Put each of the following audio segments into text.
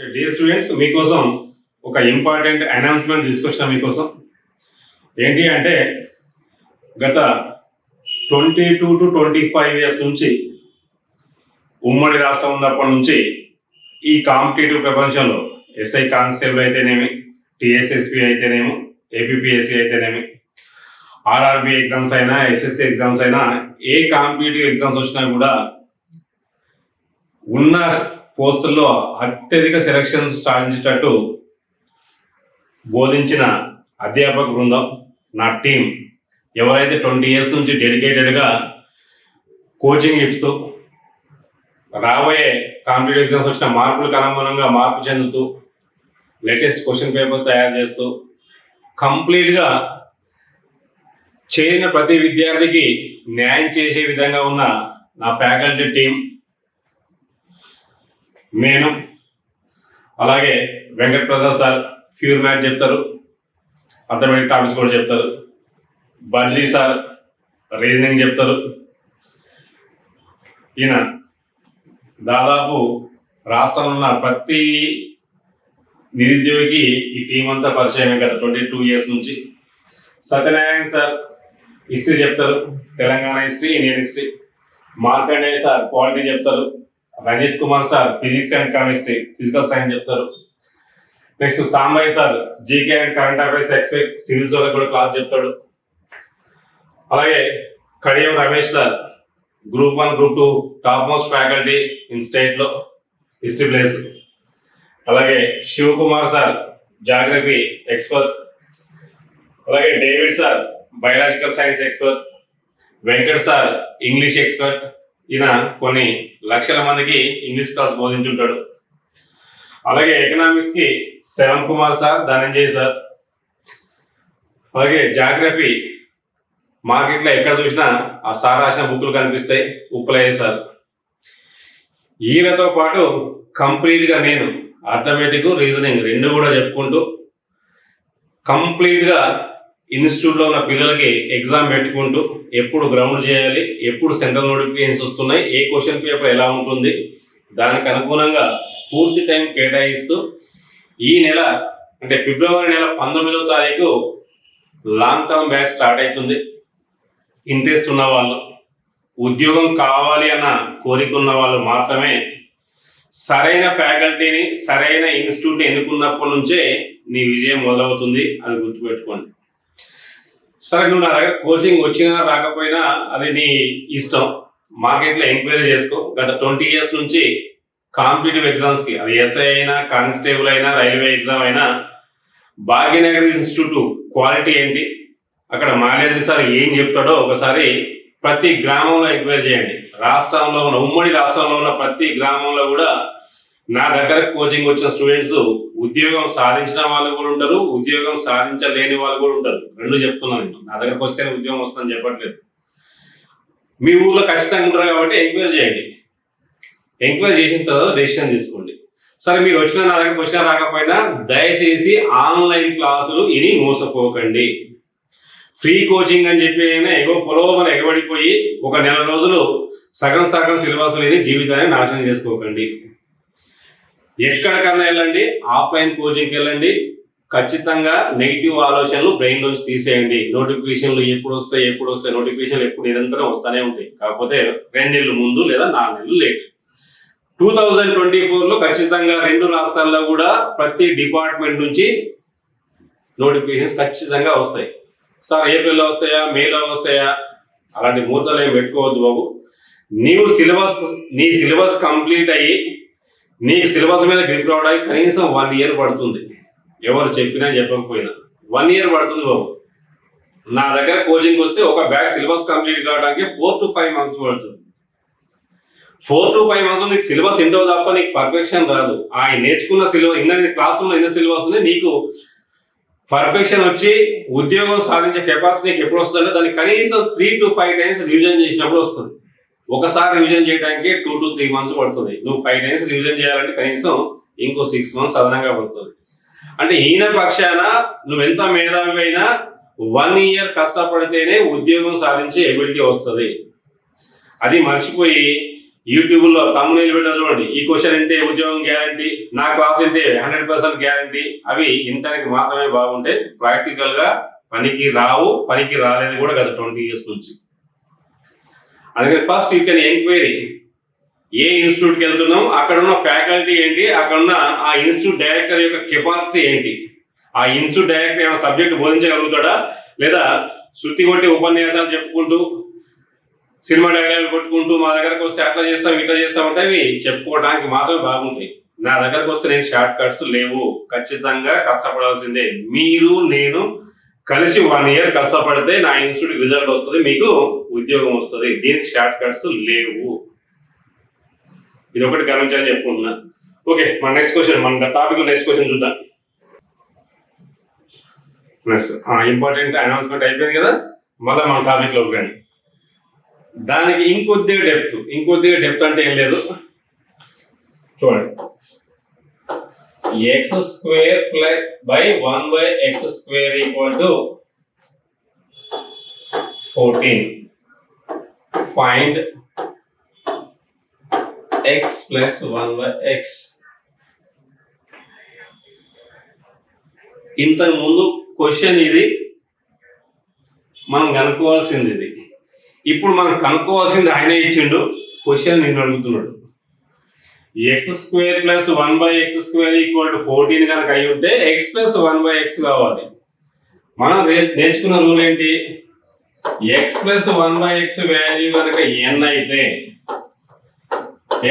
Dear students మీకోసం ఒక important announcement తీసుకొచ్చిన మీకోసం. ఏంటి అంటే గత twenty two to twenty five years నుంచి ఉమ్మడి రాష్ట్రం ఉన్నప్పటి నుంచి ఈ కాంపిటేటివ్ ప్రపంచంలో ఎస్ఐ కానిస్టేబుల్ అయితేనేమి టిఎస్ఎస్పి అయితేనేమి ఏపీపీఎస్సీ అయితేనేమి ఆర్ఆర్బి ఎగ్జామ్స్ అయినా ఎస్ఎస్సి ఎగ్జామ్స్ అయినా ఏ కాంపిటేటివ్ ఎగ్జామ్స్ వచ్చినా కూడా ఉన్న పోస్టుల్లో అత్యధిక సెలక్షన్స్ సాధించేటట్టు బోధించిన అధ్యాపక బృందం నా టీం. ఎవరైతే ట్వంటీ ఇయర్స్ నుంచి డెడికేటెడ్గా కోచింగ్ ఇస్తూ రాబోయే కాంపిటేటివ్ ఎగ్జామ్స్ వచ్చిన మార్పులకు అనుగుణంగా మార్పు చెందుతూ లేటెస్ట్ క్వశ్చన్ పేపర్ తయారు చేస్తూ కంప్లీట్గా చేరిన ప్రతి విద్యార్థికి న్యాయం చేసే విధంగా ఉన్న నా ఫ్యాకల్టీ టీం. నేను. అలాగే Venkat Prasad sir pure math చెప్తారు. అర్థమెటిక్ టాపిక్స్ కూడా చెప్తారు. బద్లీ సార్ రీజనింగ్ చెప్తారు. ఈయన దాదాపు రాష్ట్రంలో ఉన్న ప్రతి నిరుద్యోగికి ఈ టీం అంతా పరిచయమే కదా ట్వంటీ టూ ఇయర్స్ నుంచి. సత్యనారాయణ సార్ హిస్టరీ చెప్తారు. Telangana history Indian history Markandeya sir quality చెప్తారు. Ranjith Kumar sir physics and chemistry physical science చెప్తారు. Next Sambaiah sir GK and current affairs except civils వాళ్ళకి కూడా క్లాస్ చెప్తాడు. అలాగే Kadiyam Ramesh sir group one group two top most faculty in స్టేట్లో history place. అలాగే Shivakumar sir geography expert. అలాగే David sir biological science expert. Venkat sir English expert. ఈయన కొన్ని లక్షల మందికి ఇంగ్లీష్ క్లాస్ బోధించుంటాడు. అలాగే ఎకనామిక్స్కి శవన్ కుమార్ సార్ ధనంజయ్ సార్. అలాగే జాగ్రఫీ మార్కెట్లో ఎక్కడ చూసినా ఆ సార్ రాసిన బుక్లు కనిపిస్తాయి ఉప్పులయ్య సార్. ఈయనతో పాటు కంప్లీట్గా నేను అర్థమెటిక్ రీజనింగ్ రెండు కూడా చెప్పుకుంటూ కంప్లీట్ ఇన్స్టిట్యూట్లో ఉన్న పిల్లలకి ఎగ్జామ్ పెట్టుకుంటూ ఎప్పుడు గ్రౌండ్ చేయాలి ఎప్పుడు సెంట్రల్ నోటిఫికేషన్స్ వస్తున్నాయి ఏ క్వశ్చన్ పేపర్ ఎలా ఉంటుంది దానికి అనుగుణంగా పూర్తి టైం కేటాయిస్తూ ఈ నెల అంటే ఫిబ్రవరి నెల పంతొమ్మిదవ తారీఖు లాంగ్ టర్మ్ బ్యాచ్ స్టార్ట్ అవుతుంది. ఇంట్రెస్ట్ ఉన్న వాళ్ళు ఉద్యోగం కావాలి అన్న కోరిక ఉన్న వాళ్ళు మాత్రమే సరైన ఫ్యాకల్టీని సరైన ఇన్స్టిట్యూట్ ఎన్నుకున్నప్పటి నుంచే నీ విజయం మొదలవుతుంది అది గుర్తుపెట్టుకోండి. సరే నువ్వు నా దగ్గర కోచింగ్ వచ్చినా రాకపోయినా అది నీ ఇష్టం. మార్కెట్లో ఎంక్వైరీ చేసుకో. గత ట్వంటీ ఇయర్స్ నుంచి కాంపిటేటివ్ ఎగ్జామ్స్కి అది ఎస్ఐ అయినా కానిస్టేబుల్ అయినా రైల్వే ఎగ్జామ్ అయినా భాగ్యనగర్ ఇన్స్టిట్యూట్ క్వాలిటీ ఏంటి అక్కడ మేనేజర్ సార్ ఏం చెప్తాడో ఒకసారి ప్రతి గ్రామంలో ఎంక్వైరీ చేయండి. రాష్ట్రంలో ఉన్న ఉమ్మడి రాష్ట్రంలో ఉన్న ప్రతి గ్రామంలో కూడా నా దగ్గర కోచింగ్ వచ్చిన స్టూడెంట్స్ ఉద్యోగం సాధించిన వాళ్ళు కూడా ఉంటారు ఉద్యోగం సాధించలేని వాళ్ళు కూడా ఉంటారు. రెండు చెప్తున్నాను నేను. నా దగ్గరకు వస్తేనే ఉద్యోగం వస్తుందని చెప్పట్లేదు. మీ ఊర్లో ఖచ్చితంగా ఉంటారు కాబట్టి ఎంక్వైరీ చేయండి. ఎంక్వైరీ చేసిన తర్వాత డెసిషన్ తీసుకోండి. సరే మీరు వచ్చిన నా దగ్గరకు వచ్చినా రాకపోయినా దయచేసి ఆన్లైన్ క్లాసులు ఇని మోసపోకండి. ఫ్రీ కోచింగ్ అని చెప్పి అయినా ఎగో పొలవమని ఎగబడిపోయి ఒక నెల రోజులు సగం సగం సిలబస్ లేని జీవితాన్ని నాశనం చేసుకోకండి. ఎక్కడికన్నా వెళ్ళండి ఆఫ్లైన్ కోచింగ్కి వెళ్ళండి. ఖచ్చితంగా నెగిటివ్ ఆలోచనలు బ్రెయిన్ నుంచి తీసేయండి. నోటిఫికేషన్లు ఎప్పుడు వస్తాయి ఎప్పుడు వస్తాయి నోటిఫికేషన్లు ఎప్పుడు నిరంతరం వస్తూనే ఉంటాయి. కాకపోతే రెండు నెలలు ముందు లేదా నాలుగు నెలలు లేట్. టూ థౌజండ్ ట్వంటీ ఫోర్లో ఖచ్చితంగా రెండు రాష్ట్రాల్లో కూడా ప్రతి డిపార్ట్మెంట్ నుంచి నోటిఫికేషన్స్ ఖచ్చితంగా వస్తాయి. సార్ ఏప్రిల్లో వస్తాయా మేలో వస్తాయా? అలాంటి ముహూర్తాలు ఏం పెట్టుకోవద్దు బాబు. నీవు సిలబస్ నీ సిలబస్ కంప్లీట్ అయ్యి నీకు సిలబస్ మీద గ్రిప్ రావడానికి కనీసం వన్ ఇయర్ పడుతుంది. ఎవరు చెప్పినా చెప్పకపోయినా. వన్ ఇయర్ పడుతుంది బాబు. నా దగ్గర కోచింగ్ వస్తే ఒక బ్యాచ్ సిలబస్ కంప్లీట్ కావడానికి ఫోర్ టు ఫైవ్ మంత్స్ పడుతుంది. ఫోర్ టు ఫైవ్ మంత్స్ నీకు సిలబస్ ఎంతో తప్ప నీకు పర్ఫెక్షన్ రాదు. ఆ నేర్చుకున్న సిలబస్ ఇన్న క్లాస్లో ఎన్న సిలబస్ ఉంది నీకు పర్ఫెక్షన్ వచ్చి ఉద్యోగం సాధించే కెపాసిటీ నీకు ఎప్పుడు వస్తుందంటే దానికి కనీసం three to five times revision చేసినప్పుడు వస్తుంది. ఒకసారి రివిజన్ చేయడానికి టూ టు త్రీ మంత్స్ పడుతుంది. నువ్వు ఫైవ్ టైమ్స్ రివిజన్ చేయాలంటే కనీసం ఇంకో సిక్స్ మంత్స్ అదనంగా పడుతుంది. అంటే ఈయన పక్షాన నువ్వెంత ఎంత అయినా వన్ ఇయర్ కష్టపడితేనే ఉద్యోగం సాధించే ఎబిలిటీ వస్తుంది. అది మర్చిపోయి యూట్యూబ్లో తమ్ముళ్ళు పెట్టారు చూడండి. ఈ క్వశ్చన్ ఇంటే ఉద్యోగం గ్యారంటీ నా క్లాస్ అంటే హండ్రెడ్ పర్సెంట్ గ్యారంటీ అవి ఇంటానికి మాత్రమే బాగుంటే ప్రాక్టికల్గా పనికి రావు పనికి రాలేదు కూడా గత ట్వంటీ ఇయర్స్ నుంచి. అందుకని ఫస్ట్ యూ కెన్ ఎంక్వైరీ. ఏ ఇన్స్టిట్యూట్కి వెళ్తున్నాం? అక్కడ ఉన్న ఫ్యాకల్టీ ఏంటి? అక్కడ ఉన్న ఆ ఇన్స్టిట్యూట్ డైరెక్టర్ యొక్క కెపాసిటీ ఏంటి? ఆ ఇన్స్టిట్యూట్ డైరెక్టర్ ఏమైనా సబ్జెక్ట్ బోధించగలుగుతాడా? లేదా శృతి కొట్టి ఉపన్యాసాలు చెప్పుకుంటూ సినిమా డైలాగ్ కొట్టుకుంటూ మా దగ్గరకు వస్తే అట్లా చేస్తాం ఇట్లా చేస్తాం అంటే అవి చెప్పుకోవడానికి మాత్రమే బాగుంటాయి. నా దగ్గరకు వస్తే నేను షార్ట్ కట్స్ లేవు. ఖచ్చితంగా కష్టపడాల్సిందే. మీరు నేను కలిసి వన్ ఇయర్ కష్టపడితే నా ఇన్స్టిట్యూట్ రిజల్ట్ వస్తుంది మీకు ఉద్యోగం వస్తుంది. దీనికి షార్ట్ కట్స్ లేవు. ఇది ఒకటి గమనించాలని చెప్పుకుంటున్నా. ఓకే మన నెక్స్ట్ క్వశ్చన్ మన టాపిక్ నెక్స్ట్ క్వశ్చన్ చూద్దాం. నెక్స్ట్ ఇంపార్టెంట్ అనౌన్స్మెంట్ అయిపోయింది కదా? మళ్ళీ మన టాపిక్లో కానీ దానికి ఇంకొద్దిగా డెప్త్ ఇంకొద్దిగా డెప్త్ అంటే ఏం లేదు. చూడండి. X square plus by one by x square equal to fourteen find x plus one by x ఇంతకు ముందు క్వశ్చన్ ఇది. మనం కనుక్కోవాల్సింది ఇది. ఇప్పుడు మనం కనుక్కోవాల్సింది ఆయనే ఇచ్చిండు. క్వశ్చన్ నేను అడుగుతున్నాడు. X square plus one by x square equal to fourteen కనుక అయి ఉంటే x plus one by x కావాలి. మనం నేర్చుకున్న రూల్ ఏంటి? X plus one by x value కనుక ఎన్ అయితే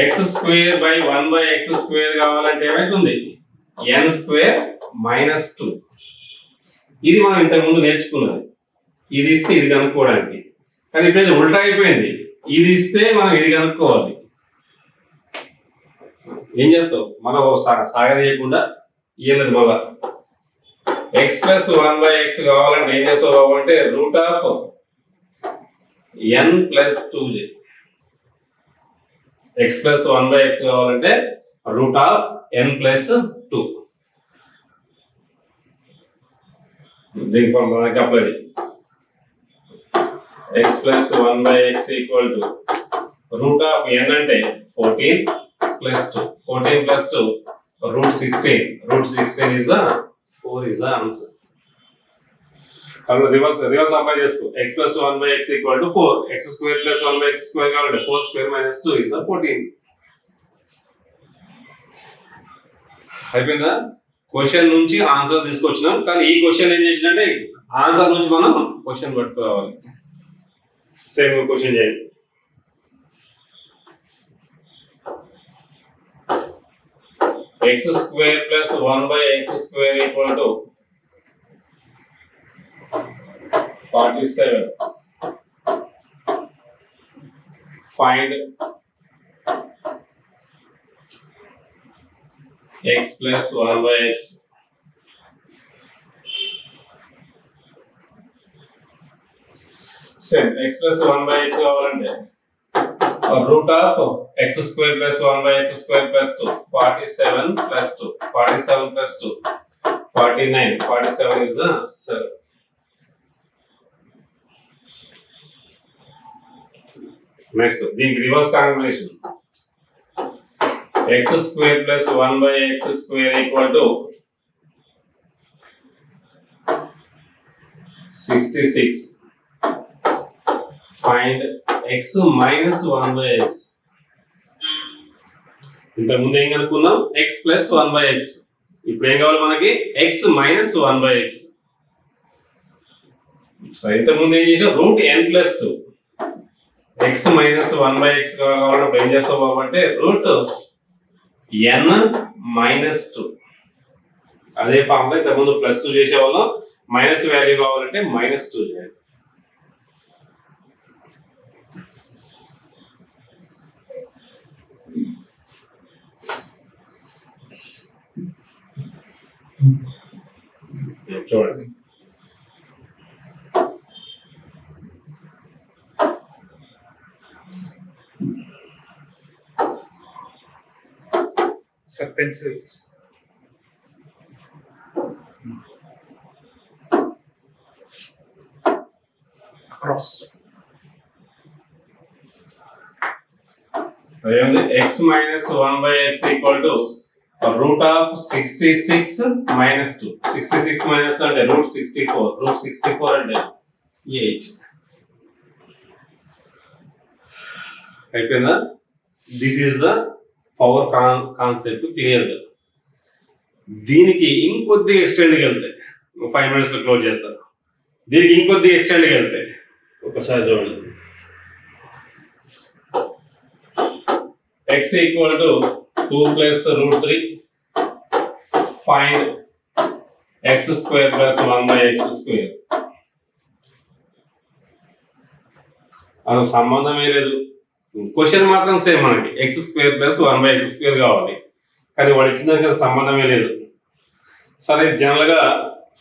x square by one by x square కావాలంటే ఏమైతుంది? ఎన్ స్క్వేర్ మైనస్ టూ ఇది మనం ఇంతకుముందు నేర్చుకున్నది. ఇది ఇస్తే ఇది కనుక్కోవడానికి. కానీ ఇప్పుడు ఉల్టా అయిపోయింది. ఇది ఇస్తే మనం ఇది కనుక్కోవాలి. ఏం చేస్తావు? మళ్ళీ సాగదీయకుండా ఇయ్యలేదు మళ్ళా. X plus one by x కావాలంటే ఏం చేస్తావు బాబు అంటే root of n plus two J x plus one by x కావాలంటే root of n plus two దీనికి మనకి apply x plus one by x equal to root of n అంటే fourteen plus two fourteen plus two root sixteen root sixteen is the four is the answer కాబట్టి reverse reverse apply చేసుకో. X plus one by x equal to four x square plus one by x square కావాలంటే four square minus two is the fourteen అయిపోయిందా? Question నుంచి answer తీసుకొచ్చినాం. కానీ ఈ question ఏం చేసిందంటే ఆన్సర్ నుంచి మనం క్వశ్చన్ పట్టుకోవాలి. సేమ్ క్వశ్చన్ చేయండి. X square plus one by x square equal to forty seven find x plus one by x same x plus one by x కావాలంటే uh, root of x square plus 1 by x square plus 2 47 plus 2 47 plus 2 49 47 is the cell next the reverse combination x square plus 1 by x square equal to 66 find x minus one by x ఇంతకు ముందు ఏం కనుక్కున్నాం? X plus one by x ఇప్పుడు ఏం కావాలి మనకి? X minus one by x so ఇంతకుముందు ఏం చేసాం? Root n plus two x minus one by x కావాలంటే ఏం చేస్తాం కాబట్టి రూట్ ఎన్ మైనస్ టూ అదే ఫామ్లో ఇంతకుముందు ప్లస్ టూ చేసేవాళ్ళం. మైనస్ వాల్యూ కావాలంటే మైనస్ టూ చేయాలి. Sorry. Sir, pencils. Cross. x minus 1 by x equal to root of sixty six minus two sixty six minus అంటే root sixty four root sixty four అంటే eight అయిపోయిందా? This is the power con concept క్లియర్గా దీనికి ఇంకొద్ది ఎక్స్టెండ్కి వెళ్తాయి. Five మినిట్స్లో close చేస్తాను. దీనికి ఇంకొద్ది ఎక్స్టెండ్కి వెళ్తాయి. ఒకసారి చూడండి. X equal to two plus root three find x square plus one by x square అది సంబంధమే లేదు. క్వశ్చన్ మాత్రం సేమ్ మనకి. X square plus one by x square కావాలి కానీ వాడు ఇచ్చిన దానికి సంబంధమే లేదు. సరే జనరల్గా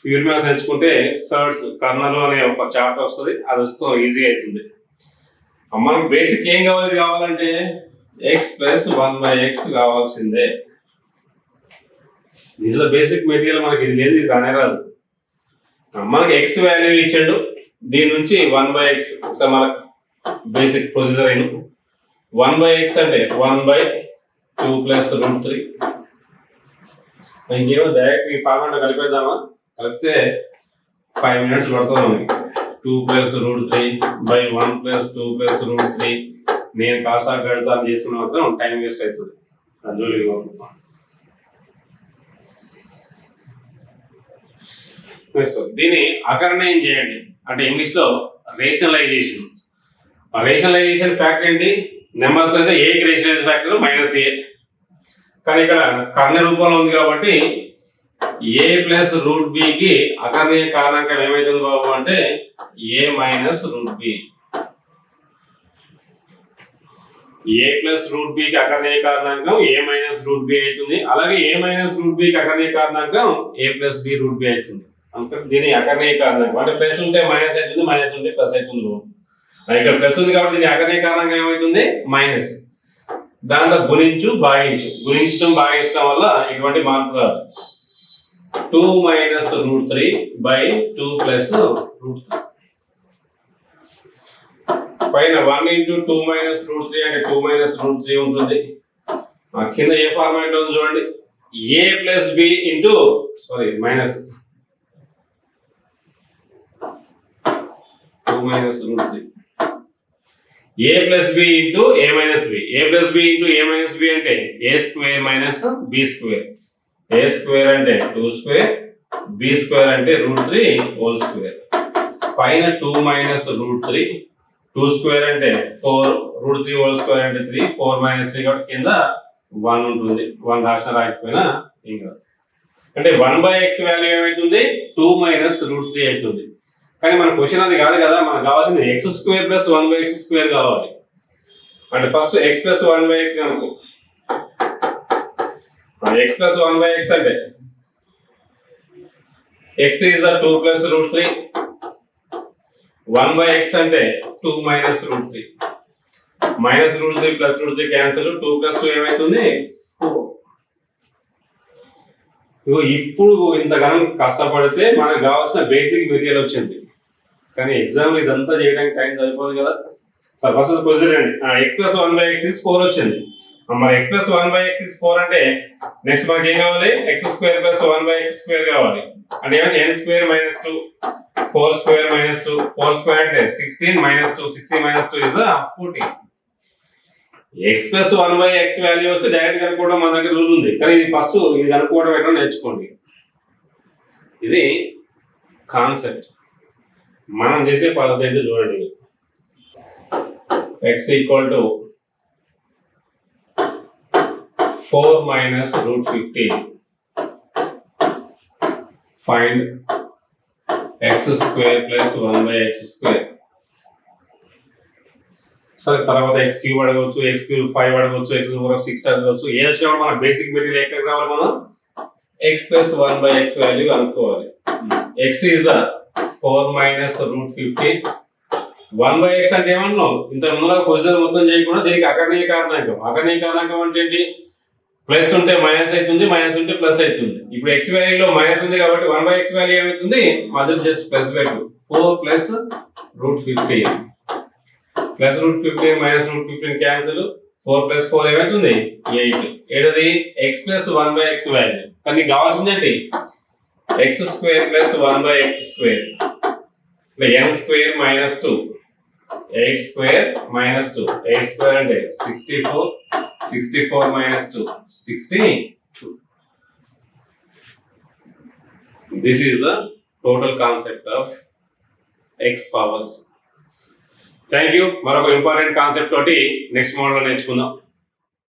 ప్యూర్ మ్యాథ్స్ ఎంచుకుంటే సర్డ్స్ కర్నల్ అనే ఒక చాప్టర్ వస్తుంది. అది వస్తూ ఈజీగా అవుతుంది. మనం బేసిక్ ఏం కావాలి కావాలంటే? X plus one by x కావాల్సిందే. దీంట్లో బేసిక్ మెటీరియల్ మనకి ఇది లేదు ఇది రానే రాదు. మనకి ఎక్స్ వాల్యూ ఇచ్చాడు. దీని నుంచి వన్ బై ఎక్స్ ఒకసారి మనకు బేసిక్ ప్రొసీజర్ అయిన. వన్ బై ఎక్స్ అంటే one by two plus root three ఇంకేమో డైరెక్ట్ ఈ ఫార్మాట్ కలిపేద్దామా? కలిపితే ఫైవ్ మినిట్స్ పడుతుంది మనకి. Two plus root three by one plus two plus root three నేను కాసా గడతా అని చేస్తున్న మాత్రం టైం వేస్ట్ అవుతుంది. అందులో దీన్ని అకరణయం చేయండి. అంటే ఇంగ్లీష్లో రేషనలైజేషన్ రేషనలైజేషన్ ఫ్యాక్టర్ ఏంటి? నెంబర్స్ అయితే a rationalise factor minus a కానీ ఇక్కడ కర్ణ రూపంలో ఉంది కాబట్టి ఏ ప్లస్ రూట్ బికి అకర్ణీయ కారణాంకం ఏమైతుంది బాబు అంటే a minus root b a plus root బికి అకర్ణీయ కారణాంకం ఏ మైనస్ రూట్ బి అవుతుంది. అలాగే ఏ మైనస్ రూట్ బికి అకర్ణీయ కారణాంకం A plus B root B అవుతుంది. అందుకని దీని అకర్ణీయ కారణాంకం. అంటే ప్లస్ ఉంటే మైనస్ అవుతుంది మైనస్ ఉంటే ప్లస్ అవుతుంది. మరి ఇక్కడ ప్లస్ ఉంది కాబట్టి దీని అకర్ణీయ కారణంగా ఏమవుతుంది? మైనస్. దాంట్లో గుణించు భాగించు. గుణించడం భాగించడం వల్ల ఎటువంటి మార్పు రాదు. Two minus root three by two plus root three. పైన one into two minus root three అంటే టూ మైనస్ రూట్ త్రీ ఉంటుంది. ఆ కింద ఏ ఫార్మాట్లో ఉంది చూడండి. A plus B into sorry minus two minus root three. A plus B into A minus B. A plus B into A minus B అంటే A square minus B square. A square అంటే two square B square అంటే route three whole square. పైన two minus root three two square అంటే four root three whole square అంటే three four minus three కాబట్టి కింద one ఉంటుంది. One రాసిన రాకపోయినా ఏం కాదు. అంటే వన్ బై ఎక్స్ వాల్యూ ఏమవుతుంది టూ మైనస్ రూట్ త్రీ అవుతుంది. కానీ మన క్వశ్చన్ అది కాదు కదా మనకు కావాల్సింది x square plus one by x square కావాలి. అంటే first x plus one by x కనుకో. X plus one by x అంటే x is the two plus root three. One by x అంటే two minus root three. Minus root three plus root three cancel two plus two ఏమవుతుంది four. ఇప్పుడు ఇంతగానం కష్టపడితే మనకు కావాల్సిన basic material వచ్చింది. కానీ ఎగ్జామ్ ఇదంతా చేయడానికి టైం సరిపోదు కదా. సార్ ఫస్ట్ క్వశ్చన్ అండి x plus one by x is four వచ్చింది. మన x plus one by x is four అంటే నెక్స్ట్ మనకి ఏం కావాలి? X square plus one by x square కావాలి. అంటే ఏమైంది n square minus two four square minus two four square అంటే sixteen minus two sixteen minus two is fourteen x plus one by x value వస్తే direct కనుక్కోవడం మన దగ్గర rule ఉంది. కానీ ఇది ఫస్ట్ ఇది కనుక్కోవడం ఎట్లా నేర్చుకోండి. ఇది కాన్సెప్ట్ మనం చేసే పద్ధతి ఏంటో చూడండి. X equal to four minus root fifteen. Find x square plus one by x square సరే తర్వాత ఎక్స్ క్యూబ్ అడగవచ్చు ఎక్స్ క్యూబ్ ఫైవ్ అడగవచ్చు ఎక్స్ ఫోర్ సిక్స్ అడగవచ్చు. ఏది వచ్చినా మన బేసిక్ మెటీరియల్ ఎక్కడ రావాలి మనం? X plus one by x value అనుకోవాలి. X is the four minus root fifteen one by x అంటే ఏమన్నావు? ఇంత ముందు క్వశ్చన్ మొత్తం చేయకుండా దీనికి అకర్ణీయ కారణాంకం. అకర్ణీయ కారణాంకం అంటే ఏంటి? ప్లస్ ఉంటే మైనస్ అవుతుంది మైనస్ ఉంటే ప్లస్ అవుతుంది. ఇప్పుడు ఎక్స్ వాల్యూలో మైనస్ ఉంది కాబట్టి వన్ బై ఎక్స్ వాల్యూ ఏమవుతుంది? మదర్ జస్ట్ ప్లస్ పెట్టు. Four plus root fifteen plus root fifteen minus root fifteen cancel four plus four ఏమవుతుంది? Eight ఏడది x plus one by x value కానీ నీకు కావాల్సిందేంటి x square plus one by x square n square minus two eight square minus two eight square అంటే sixty four sixty four minus two sixty two this is the total concept of x powers thank you మరొక important concept తోటి next model నేర్చుకుందాం.